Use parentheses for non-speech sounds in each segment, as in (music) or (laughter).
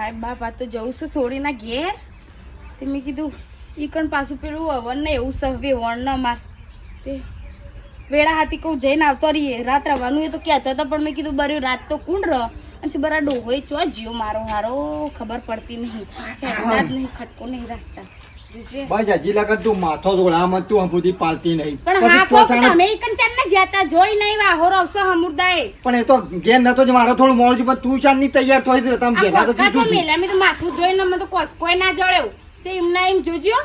હાય બાપ આ તો જવું છું સોડીના ઘેર. તે મેં કીધું એ કણ પાછું પેલું અવન ને એવું સહવે વણ ન માર. તે વેળા હાથી કહું જઈને આવતો રહીએ. રાત રવાનું એ તો કહેતો હતો પણ મેં કીધું બર્યું રાત તો કુંડ રહ અને શું બરા ડોહોય ચો જીવ મારો હારો ખબર પડતી નહીં. હેડતા જ નહીં ખટકો નહીં રાખતા. બસ હજી લગન તું માથો મત તું હંભુથી પાલતી નહીં. પણ હા ચોથાના- તમે કણ ને જ્યાતા જોઈ નહીં વાહો રવસો હમુરદાએ. પણ એ તો ઘેર નતો જ મારો થોડું મોડું છે પણ તું ની તૈયાર થઈ છે તમે ભેગા તો કીધું મેલા મે તો માથું જોઈને અમે તો કોસકોય ના જળ્યો તે એમના એમ જોજો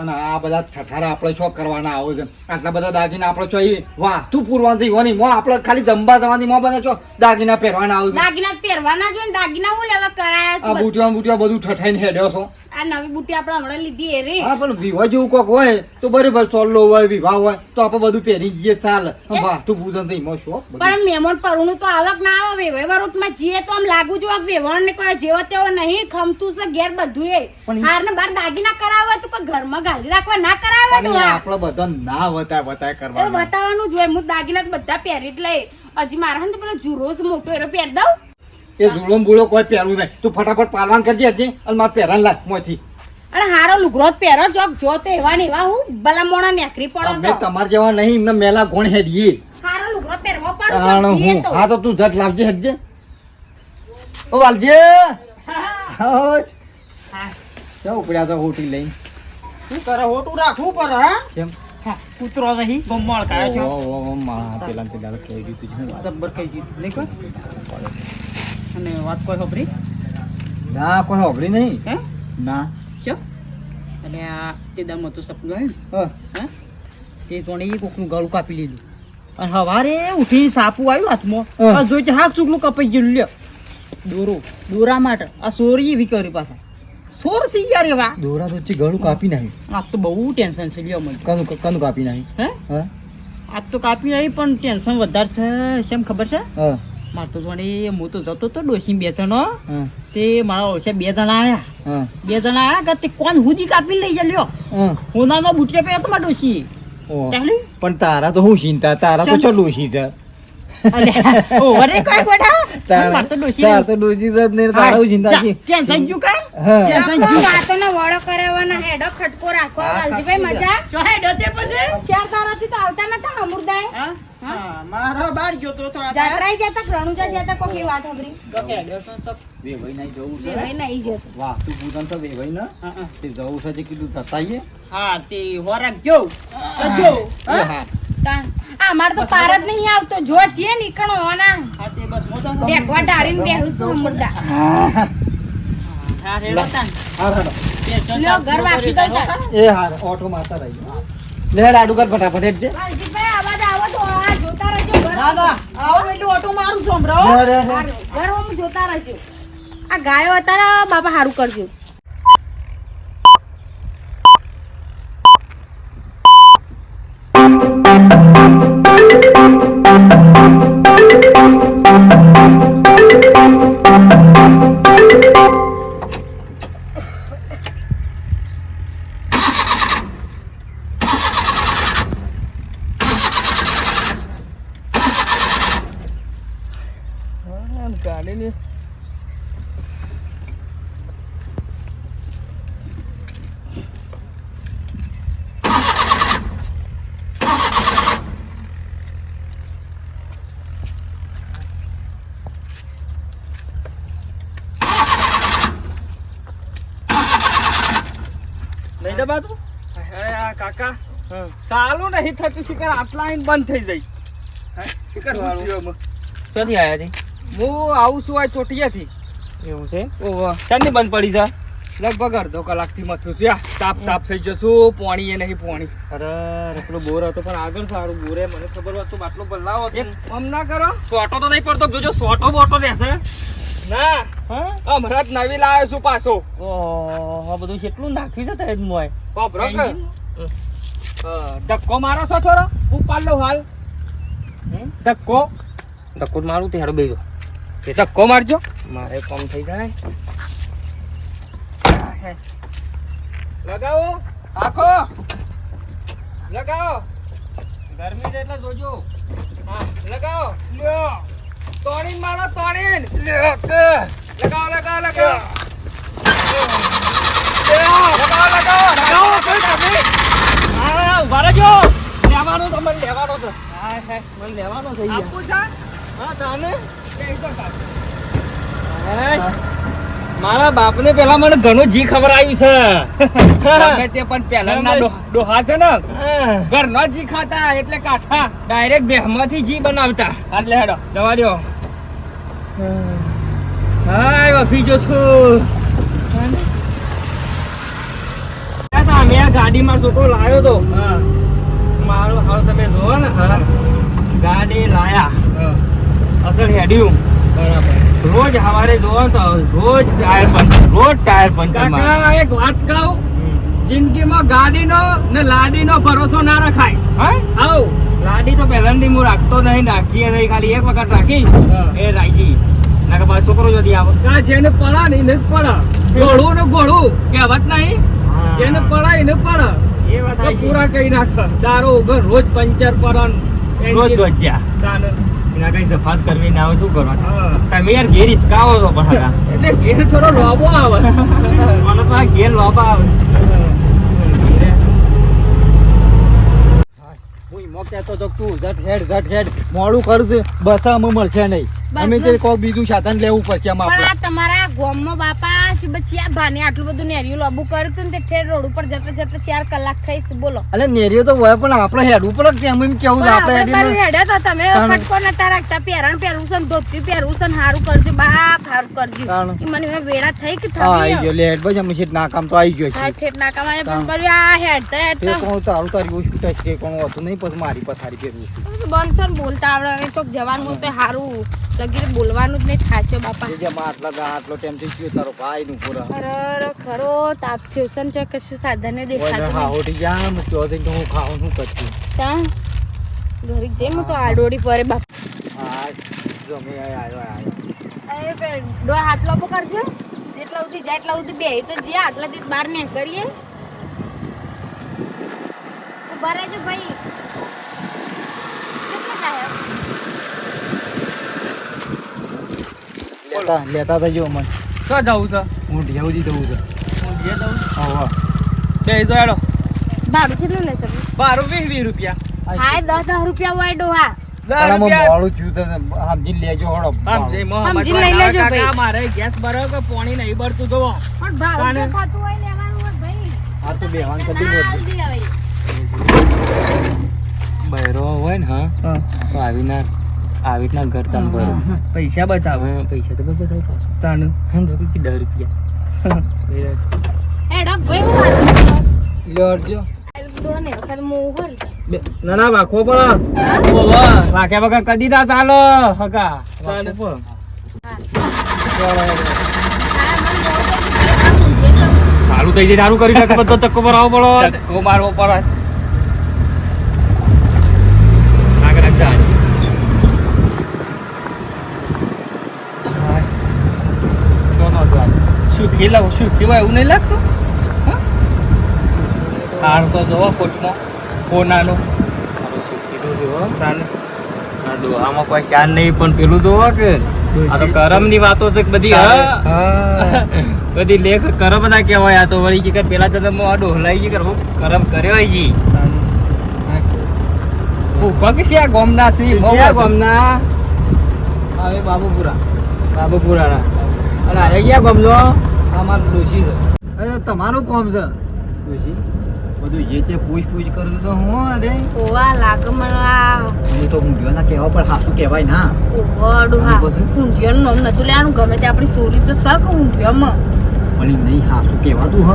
અને આ બધા ઠઠારા આપણે છો કરવાના આવો છે. આટલા બધા દાગીના આપણે છો એ વાહ તું પૂરવાથી હોની મો આપણે ખાલી જંબા જવાની મો બધા છો. દાગીના પહેરવાના આવું દાગીના પહેરવાના જો ને દાગીના હું લેવા કરાયા આ બુટિયા બુટિયા બધું ઠઠાઈને હેડ્યો છો. આ નવી બુટી આપણે હમણાં લીધી એ રે. હા પણ વિવાહ જેવું કોક હોય તો બરાબર ચોલ્લો હોય વિવાહ હોય તો આપણે બધું પહેરી જઈએ ચાલ. વાહ તું પૂજન થઈ મો છો પણ મહેમાન પરુણું તો આવક ના આવે વેવાય વરોટમાં જીએ તો આમ લાગુ જો વેવણ ને કોઈ જેવો તેવો નહીં ખમતું છે ઘેર બધું એ હાર ને બાર દાગીના કરાવે તો કોઈ ઘરમાં ગાલી રાખવા ના કરાવે આપડે બધા ના વતાય વતાય કરવા બતાવવાનું જોઈએ હું દાગીના બધા પહેરી જ લઈ. હજી મારા ને પેલો જુરો છે મોટો એરો પહેર દઉં. એ ઝૂલો બુળો કોઈ પહેરવું નહીં. તું ફટાફટ પાલવાન કરજે હજી અને મારે પહેરાન લાગ મોથી. અને હારો લુગરો જ પહેરો ચોક જો તો એવા ને એવા હું. ભલા મોણા નેકરી પડો અમે તમાર તમારે જેવા નહીં એમને મેલા કોણ હેડીએ. હારો લુગરો પહેરવો પડે હું. તો. હા તો તું જટ લાવજે હેડજે ઓ વાલજે. (laughs) હા ચા ઉપડ્યા તો હોટી લઈને. શું કરે હોટું રાખવું પડે હા? કેમ? કૂતરો નહીં ગમવાળ ખાય છે. ઓ ઓ માં પેલા કહી દીધું છે નહીં કોઈ અને વાત કોઈ ખબરી ના કોઈ નહીં. હે? ના. ચો. એટલે આ તે દામમાં તો સપનું આવ્યું હા. હે? તે જોણે કોકનું ગળું કાપી લીધું. અને હવારે ઉઠી સાપુ આવ્યું હાથમાં. જોઈ હાક ચૂકલું કપાઈ ગયું લ્યો. દોરો દોરા માટે. આ સોરી એવી કર્યું પાછા. સોર સી યાર એવા દોરા દોચી ગળું કાપી નાખ્યું. આ તો બહુ ટેન્શન છે લ્યો મને. કનું કનું કાપી નાખ્યું? હે? હા? આજ તો કાપી નહીં પણ ટેન્શન વધારે છે. શેમ ખબર છે? હા. મારે તો જોડે હું તો જતો તો ડોસી બે જણો. હા. તે મારા ઓછા બે જણા આયા. બે જણા આયા કે તે કોણ હુજી કાપી લઈ જ લ્યો. હોનાનો બુટિયા પહેર્યો તો મારા ડોસી પણ તારા તો હું ચિંતા તારા તો? ચલો છે? કોઈ તો તાર તો જ ને તારા. વાતોનો કરાવવાના હેડો ખટકો રાખો વાલજીભાઈ મજા? હેડો તે પછી? ચાર તારાથી તો આવતા નતા અમૃદાય હા? હા, મારા બાર ગયો તો થોડા જાત્રાએ જતા રણુજા જતા કોઈ વાત ખબરી તો હેડો તો વેવાઈ નહીં જવું છે. ભાઈ નહીં જતો. વાહ તું પૂતન તો વેવાઈ ના. હા, હા. તે જવું છે કીધું જતાઈએ. હા તે હોરાક જો જો હા? આ માર તો પાર જ નહીં આવતો. જો છે નીકળો ઓના. ટેકવા ડાળીને બેહું છું અમૃદા હા. હેડો તાન. હા. હા ટેન્શન ગાડીની લઈ દે બાજુ અરે આ કાકા હા સાલું નહીં થતું શિખર આટલા આઈને બંધ થઈ જાય હે? શિખર શું થયું આમાં? ક્યાંથી આવ્યા છે હું આવું છું આ ચોટીયાથી. એવું છે? ઓહો. ક્યાંની બંધ પડી જા લગભગ અડધો કલાકથી મથું છું તાપ તાપ થઈ જશું પોણી એ નહીં પોણી. અરે એટલો બોર હતો પણ આગળ સારું બોરે મને ખબર હોત તો બાટલો બદલાવો આમ ના કરો. સોટો તો નહીં પડતો જોજો સોટો બોટો રહેશે ના. હા? હમણાં જ નવી લાવ્યો છું પાછો. ઓહો બધું કેટલું નાખ્યું છે મોય. બાપરો કે? અ, ધક્કો મારો છો થોડો? ઉપાડ લો હાલ. ધક્કો. ધક્કો મારું ત્યારે બેજો. એ ધક્કો મારજો મારે કોમ થઈ જાય. લગાવો. આખો લગાવો. ગરમી એટલે જોજો. હા લગાવો. લ્યો. તોડીન મારો તોડીન. લ્યો લગાવો લગાવો લગાવો. લગાવો તમે લેવાનો તો લેવાનો તો. હા હા. મને લેવાનો થઈ ગયો આપું છે? હા તને. મારા બાપને પેલા મને ઘણું જી ખબર આવ્યું છે. ગમે તે પણ પેલા ના ડોહા છે ને ઘરનો જી ખાતા એટલે કાઠા. ડાયરેક્ટ બેહમાંથી જી બનાવતા. એટલે હેડો. દવા દો હાય વફી જો છું. મેં ગાડીમાં છોકરો લાવ્યો તો. મારો હાલ તમે જોવો ને ગાડી લાયા. હા અસલ હેડ્યું. બરાબર. રોજ સવારે જોવો તો રોજ ટાયર પંચર રોજ ટાયર પંચર કાકા એક વાત કહું. જિંદગીમાં ગાડીનો ને લાડીનો ભરોસો ના રખાય. હા? આવ. લાડી તો પહેલાની હું રાખતો નહીં રાખીએ નહીં ખાલી એક વખત રાખી એ રાખી. ના કે પાછો છોકરો જતી આવો. કા જેને પડા ને એને જ પડા ગોળું ને ગોળું કહેવત નહીં. જેને પડા એને પડા એ વાત પૂરા કઈ નાખ. દારો ઉગર રોજ પંચર પડન રોજ રોજ તાને. એના કઈ સફાસ કરવી ના આવે શું કરવા? તમે યાર ઘેર હિસકાવો છો પણ એટલે ઘેર થોડો લોબો આવે. (laughs) મને તો આ ઘેર લોબા આવે. હું. ઈમો કહેતો તો તું ઝટ હેડ ઝટ હેડ. મોડું કરશે બસામાં મળશે નહીં. બસ અમે તે કોઈ બીજું સાધન લેવું પડશે આમાં પણ આપણે. આ તમારા ગોમમાં બાપા પછી આ ભાને આટલું બધું નેરિયું લાબુ કર્યું હતું ને તે ઠેર રોડ ઉપર જતા જતા ચાર કલાક થઈ છે બોલો. અલે નેરિયો તો હોય પણ આપણે હેડવું પડે કેમ એમ કેવું પણ આપણે આપણે બાજુ હેડીને તો તમે તાણ. ફટકો નતા રાખતા પહેરણ પહેરવું છે ને ધોતી પહેરવું છે ને હારું કરજો બાપ હારું કરજો. તાણ. ઈ મને હવે વેળા થઈ કે હા આવી થતી ગયો લે હેડ ભાઈ અમે ના કામ તો આવી ગયો હા છે ઠેઠ નાકામાં એ પણ તાણ. કર્યું આ હેડતા તે હેડતા કોણ તારું તારી ઓછું થાય કે કોણ હતું? નહીં પછી મારી પથારી ફેરવું છે. બંધ થઈને બોલતા આવડે અને ચોક જવાનું હોય તો હારું. લગીરે બોલવાનું જ નહીં છે બાપા. જે માં આટલા દા આટલો ટાઈમથી ગયો તારો ભાઈ નું પૂરા અરે ખરો તાપ થયો સન ચોક કશું સાધને દેખાતું હા. હોટી જા તો હું ખાઉં નું કરશું તા ઘરે જઈ હું તો આડોડી પરે બાપ. હા જો અમે આવ્યો આવ્યો. અરે પેલ ડો હાથ લોબો કરજો જેટલા ઉધી જાય એટલા ઉધી બે તો જે આટલાથી બાર ને કરીએ ઊભા રહેજો ભાઈ કેટલા થાય? લેતા લેતા થજો મને. ક્યાં જવું છે? હું ઢેવજી જવું છું. હું જે દઉં હા કે જો હેડો. ભાડું કેટલું લેશો? બારું વીસ વીસ રૂપિયા. હા દસ દસ રૂપિયા હોય ડોહા. તો તો તો થતું હોય હોય ભાઈ. આ તો બેવાન કરી ના, હા. તો આવી ના આવી રીતના ઘર તાન ભરો. પૈસા બચાવો. પૈસા તો બધા પાછો. તાનું હા તો કે દસ રૂપિયા ને. ના ના વાખો પણ વાખ્યા વગર કદી ના ચાલો હકા સારું થઈ જાય સારું કરી નાખે બધો તક્કો પર આવો પડો. ધક્કો મારવો પડે આગળ રાખતા સોનો સ્વાદ શું ખીલાવ શું ખીવાય એવું નહીં લાગતું? હા? હાર તો જોવો કોટમાં કોનાનો. આમાં કોઈ શાન નહીં પણ પેલું જોવો કે? આ તો કરમની વાતો છે કે બધી હા? હા. (laughs) બધી લેખ કરમ ના કહેવાય આ તો વળી કે પેલા જન્મ આડો હલાઈ ગઈ કે હું કરમ કર્યો હોય જી. કે છે આ ગોમના સી ક્યાં ગામના. બાબુપુરા બાબુપુરા. ના અને અરે ગોમનો ગામનો? અમારું ડોશી છે. અરે તમારું કોમ છે. ડોશી બધું જે છે પૂછ પૂછ કરું તો હું અરે? ઓવા લાગમલા મને તો હું તો ઊંધિયોના કહેવા પણ હાસું કહેવાય ના. ઓવાડું હા. અને પછી? ઊંધિયાનું નામ નતું લેવાનું. ગમે તે આપણી સોરી તો સક ઊંધિયામાં. પણ ઈ નહીં હાસું કહેવાતું હ.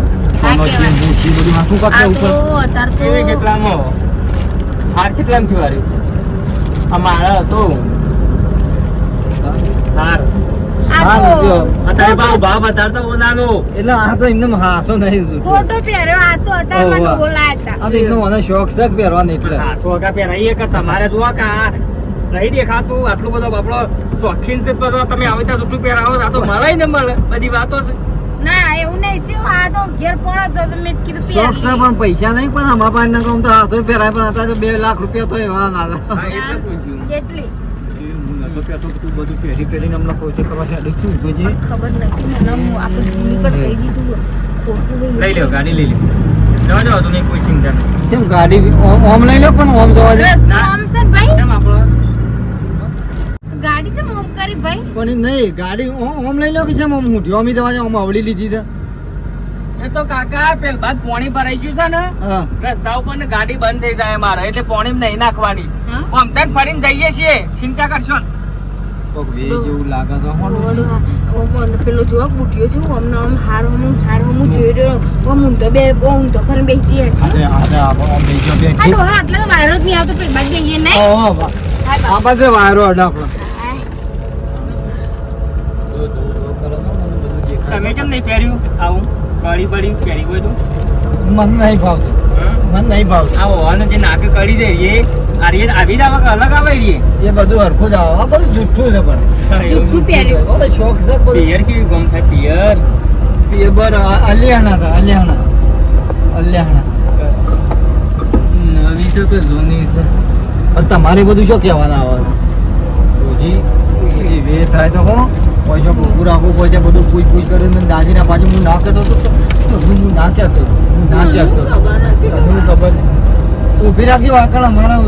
બધું હાસું કાકે ઉપર અત્યારે તો કેટલામાં? હાર કેટલામાં થયું હારે? આ હતો. હાર. તો અત્યારે ભાવ ભાવ બતાડતો ઓનાનો એટલે આ તો એમને હાસો નહીં ખોટો પહેર્યો આ તો અત્યારે મને બોલાયા આ તો એમનો મને શોખ છે પહેરવાનો એટલે સોગા પહેરાઈએ કે તમારે જોવા કે નહીં દેખાતું આટલું બધો બાપડો શોખીન છે તો તમે આવી ત્યાં સુટલું પહેરાવો આ તો મળે ને મળે બધી વાતો ના એવું નહીં થયું. આ તો ઘેર પડો તો મેં કીધું શોખ છે પણ પૈસા નહીં પણ અમારા પાસે તો હાથો પહેરાય પણ અત્યારે બે લાખ રૂપિયા તો એવા ના હતા એટલી તો પહેરતો બધું પહેરી પહેરીને અમને કોઈ કરવા છે શું જોજે ખબર નથી આપણે ભૂલી પર કહી દીધું લઈ લ્યો ગાડી લઈ જવા જવા નહીં કોઈ ચિંતા નહીં. કેમ ગાડી ઓમ ઓમ લઈ લો પણ ઓમ જવા દે. રસ્તો આમ છે ને ભાઈ? કેમ આપણો? ગાડી છે મોમ કરી ભાઈ. પણ નહીં ગાડી ઓમ ઓમ લઈ લો કે જેમ ઓમ મોટી ઓમી દવા ઓમ આવડી લીધી છે. એ તો કાકા પેલ બાદ પોણી ભરાઈ ગયું છે ને હા. રસ્તા ઉપર ને ગાડી બંધ થઈ જાય મારે એટલે પોણી નહીં નાખવાની? આમ તક ફરીને જઈએ છીએ. ચિંતા કરશો ને. કોક વે જેવું લાગે તો હોનું. હા, પેલો જોવા બુટિયો છે ઓમ આમ હાર હમું હાર હમું જોઈ રહ્યો. ઓમ ઊંધો બે ઊંધો પર બેસી હે અરે અરે આ ઓમ બે ડોહા આટલો તો વાયરો જ નહીં આવતો પેટ બાદ જઈએ નહીં ઓ. આ બાજે વાયરો અડ આપણો. તમે કેમ નહીં પહેર્યું? આવું કાળી બળી પહેરી કોઈ તો? મન નહીં ભાવતું. મન નહીં ભાવતું. આ હોવાનું જે નાક કરી દે એ આર્ય આવી જ આવે કે અલગ આવે એ. એ બધું હરખું જ આવે. આ બધું જુઠ્ઠું છે પણ. જુઠ્ઠું પહેર્યું. બધો શોખ છે બધું. પિયર કેવી ગમ થાય પિયર. પિયર બર અલ્યાણા હતા અલ્યાણા. અલ્યાણા. નવી છે કે જૂની છે. પણ તમારે બધું શું કહેવાના આવે? રોજી. વે થાય તો હો. પૈસા ભોગું રાખવું પૈસા બધું પૂછ પૂછ કરીને દાદીના પાછું હું ના કરતો હતો તો હું હું ના કહેતો હતો. હું ના કહેતો હતો. ખબર નહીં. ઊભી રાખી વાકણ મારા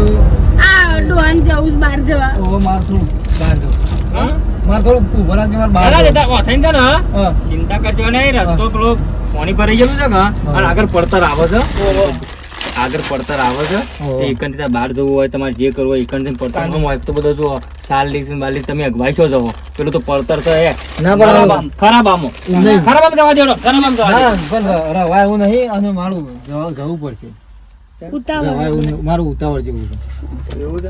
આ ડોહાને જવું બહાર જવા. ઓ માર થોડું બહાર જવું હા? મારે થોડું ઊભા રાખી મારે બહાર ને હા? હા. ચિંતા કરજો નહીં રસ્તો પેલો પાણી ભરાઈ ગયેલું છે કે અને આગળ પડતર આવે છે. આગળ પડતર આવે છે. થી બહાર જવું હોય તમારે જે કરવું હોય એકનથી પડતર નો. હોય તો બધો જો સાલ લીસ ને બાલીસ તમે અગવાઈ છો જવો. પેલું તો પડતર તો એ ના આમ, ખરાબ આમો. ખરાબ આમ જવા દેડો ખરાબ આમ જવા દેડો. પણ રવાય એવું નહીં અને મારું જવું પડશે. મારું ઉતાવળ જેવું છે.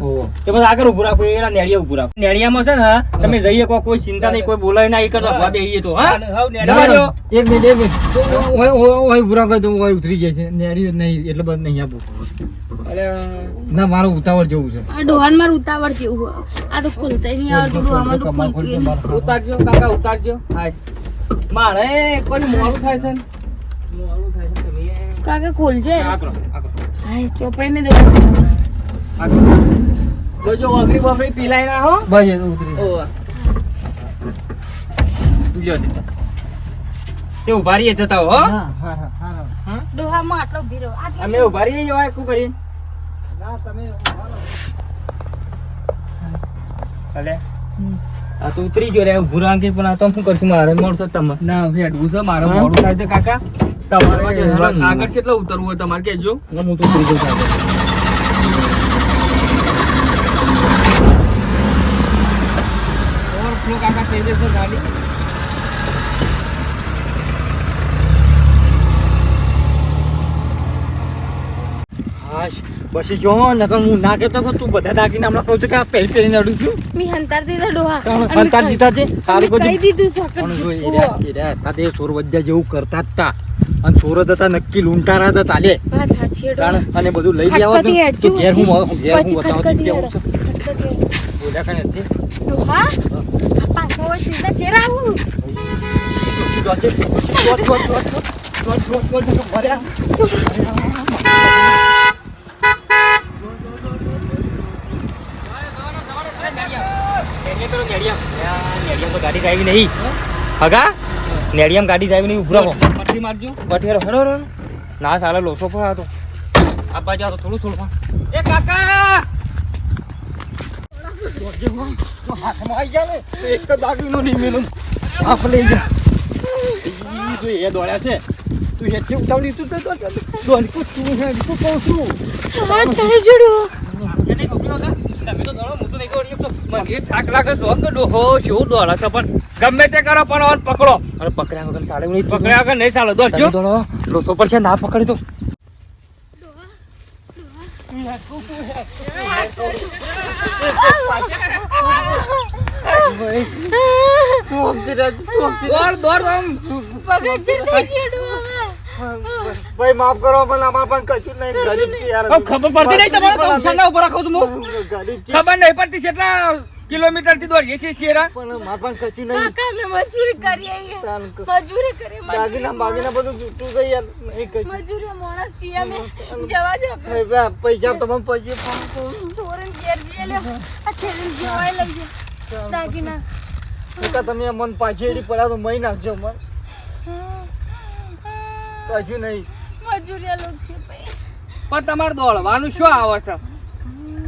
ઓહો. તો બસ આગળ ઉભું રાખો એના નેડિયા ઉભું રાખો. નેડિયામાં છે ને તમે જઈએ કોઈ કોઈ ચિંતા નહીં કોઈ બોલાય ના એ કરતો અગવા બેહીએ તો હા? હાવ ને ના, જવા દો. ના, એક મિનિટ. એક મિનિટ ઓય ઓય ઓય ઉભરા કરી ઓય ઉતરી જાય છે. નેડી નહીં એટલે બધું નહીં આપું. ના મારું ઉતાવળ જેવું છે. આ ડોહાન મારું ઉતાવળ જેવું આ તો ખોલતા નહીં આવડતું ડોહામાં ખુલતું. ઉતારજો કાકા ઉતારજો. હાય મારે એક વાર મોડું થાય છે ને. મોડું થાય છે તમે. કાકા ખોલજો. હાય ચોપાઈ ને દે આગળ. જોજો વગરી બગરી પીલાય ના હો બસ એ ઉતરી. ઓવા. તે. ઊભા રહીએ જતા હો હા, હા, હા, હા, હા. ડોહામાં આટલો ભીરો અમે ઊભા રહીએ જવાય શું કરીએ ના, તમે ઊભા રહો. આ તો ઉતરી ગયો રે ઉભું પણ આ તો શું કરશું મારે મળશે તમે ના હેડવું છે મારે મોડું થાય છે કાકા તમારે આગળ કેટલો ઉતરવું હોય તમારે કહેજો. હું તો ઉતરી સાહેબ ઓવરફ્લો કાકા થઈ જશે ગાડી. પછી જો નકર હું ના કેતો કે તું બધા દાગીને હમણાં કહું છું કે આ પહેરી પહેરીને અડું છું. મી હંતાર દીધા ડોહા. અને અંતાર છે? સારું કહી દીધું સખત પણ જો જુઠ્ઠું. એર્યા એર્યા હતા તે સોર વજ્જા જેવું કરતા જ તા. અને સુરત હતા નક્કી લૂંટારા હતા તાલે અને બધું લઈ લેવા તો ઘેર હું ઘેર હું. બોલ્યા પાછો હોય સીધા ચેરા આવું? ગાડી જાય નહીં. હગા? નેડિયમ ગાડી જાય નહીં. ઉભરાવો પટ્ટી મારજો પટેરો હરો હરો ના સાલા લોસો પર હતો આ બાજુ આ તો થોડું સોલવા એ કાકા હો. તો હાથમાં આઈ ગયા ને તો એક તો દાગીનો નહીં મેલું. આપ લઈ જા. ઈ જો એ દોડ્યા છે તું હેઠે ઉતાવળી તું તો દોડી દોડ. દોડકું તું કહું છું. હા ચડે જોડ્યો તમે તો દોડો હું તો નહીં દોડી શકતો મને થાક લાગે તો કે ડોહો શું દોડે છે. પણ ગમે તે કરો પણ ઓન પકડો. અને પકડ્યા વગર નહીં. પકડ્યા વગર નહીં ચાલો. દોડજો. દોડો. લોસો પર છે ના પકડી તો. દોડ દોડ પગજ થઈ ગયો ડોહા. ભાઈ માફ કરો પણ અમારે પણ કશું નહીં ગરીબ છે યાર. ખબર પડતી નહીં તમારે તો ઉછાળના ઉપર રાખો છું હું ખબર નહીં પડતી કેટલા કિલોમીટરથી દોડીએ છીએ શેરા. પણ મારે પણ કશું નહીં. કાકા મેં મજૂરી કરી આઈ. મજૂરી કરી દાગીના મજૂરી બાગીના બધું જૂઠું છે યાર. નહીં કશું. મજૂરી મોણા અમે જવા દે ભાઈ, ભાઈ, પૈસા તમને પૈસા છોરણ ઘેર જઈએ લે આ થેલીને જેવાય લઈ જાય દાગીના. કાકા તમે મન પાછી એડી પડ્યા તો મહી નાખજો મન નહીં. મજૂરિયા લોક છે ભાઈ. પણ તમારે દોડવાનું શું આવે છે?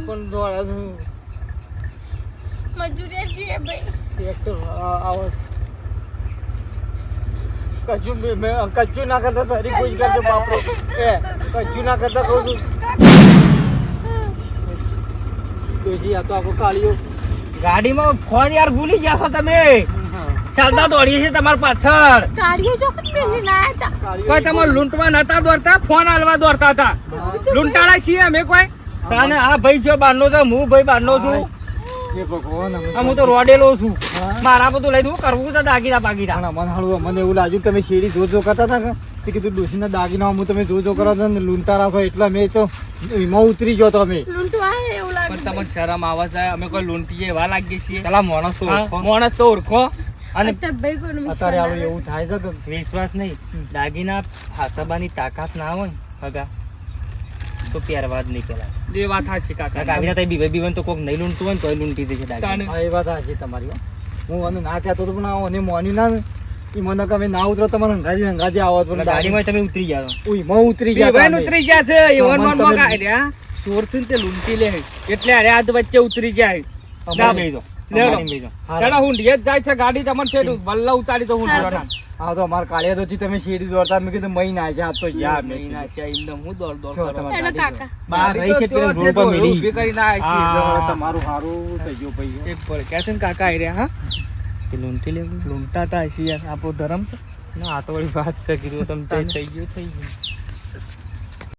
પણ દોડવાનું. મજૂરિયા છીએ ભાઈ. આવો. મેં કચ્છું ના કરતા તારી કોઈ કરતો બાપરો એ કચ્છું ના કરતા કહું છું ડોશી આ તો આખો કાળિયો. ગાડીમાં ફોન યાર ભૂલી ગયા છો તમે. ચાલતા દોડીએ છીએ તમારા પાછળ. કોઈ તમારે લૂંટવા નતા દોડતા ફોન હાલવા દોડતા હતા. લૂંટાડા છીએ અમે કોઈ? તાને આ ભાઈ જો બારનો છે હું ભાઈ બારનો છું. એ ભગવાન અમે આ હું તો રોડેલો છું. મારા બધું લઈને હું કરવું છે દાગીના બાગીના. પણ અમને હાલું મને એવું લાગ્યું તમે શેરી જો જો કરતા હતા કે? કીધું ડોશીના દાગીના હું તમે જો જો કરો છો ને લૂંટા રાખો એટલે મેં તો એમાં ઉતરી ગયો તો અમે. લૂંટવા આવે એવું લાગે પણ તમને શરમ આવે છે અમે કોઈ લૂંટીએ એવા લાગીએ છીએ. પેલા માણસ તો માણસ તો ઓળખો. અને અત્યારે આવું એવું થાય છે કે વિશ્વાસ નહીં. દાગીના હાસાબાની તાકાત ના હોય હગા. તો પહેરવા જ નહીં પેલા એ વાત સાચી કાકા. આવી તઈ બીવે બીવન તો કોક નહીં લૂંટતું હોય ને તોય લૂંટી દે છે દાગીના એ વાત સાચી તમારી હું. અને ના કહેતો તો પણ આ અને મોની ના એ મને કે ના ઉતરો તમારે હંગાજી હંગાજી આવો પણ ગાડીમાં તમે ઉતરી ગયા ઉઈ મો ઉતરી ગયા બેન ઉતરી ગયા છે એ વન વન મગાઈ રહ્યા. સોરસીન તે લૂંટી લે એટલે અરે આજ વચ્ચે ઉતરી જાય. ના બેજો. લેવડો. અમારી બેજો હા, ચાલો હું જ જાય છે ગાડી તમને છે વલ્લા ઉતારી તો હું હા, હા તો અમારે કાળિયા તો તમે શેરી દોડતા મેં કીધું મહી ના આ તો જા મેં મહિના છે એમને હું દોડ દોડ શું એનો કાકા. બહાર રહી છે પેલા રોડ પર ઊભી મેલી કરીને આવી તમારું સારું થઈ ગયું ભાઈ. એક પળ ક્યાં છે ને કાકા રહ્યા હા? કે લૂંટી લેવું. લૂંટાતા હશે યાર આપણો ધર્મ છે. ના આ તો વળી વાત છે કીધું તમે થઈ ગયું થઈ ગયું.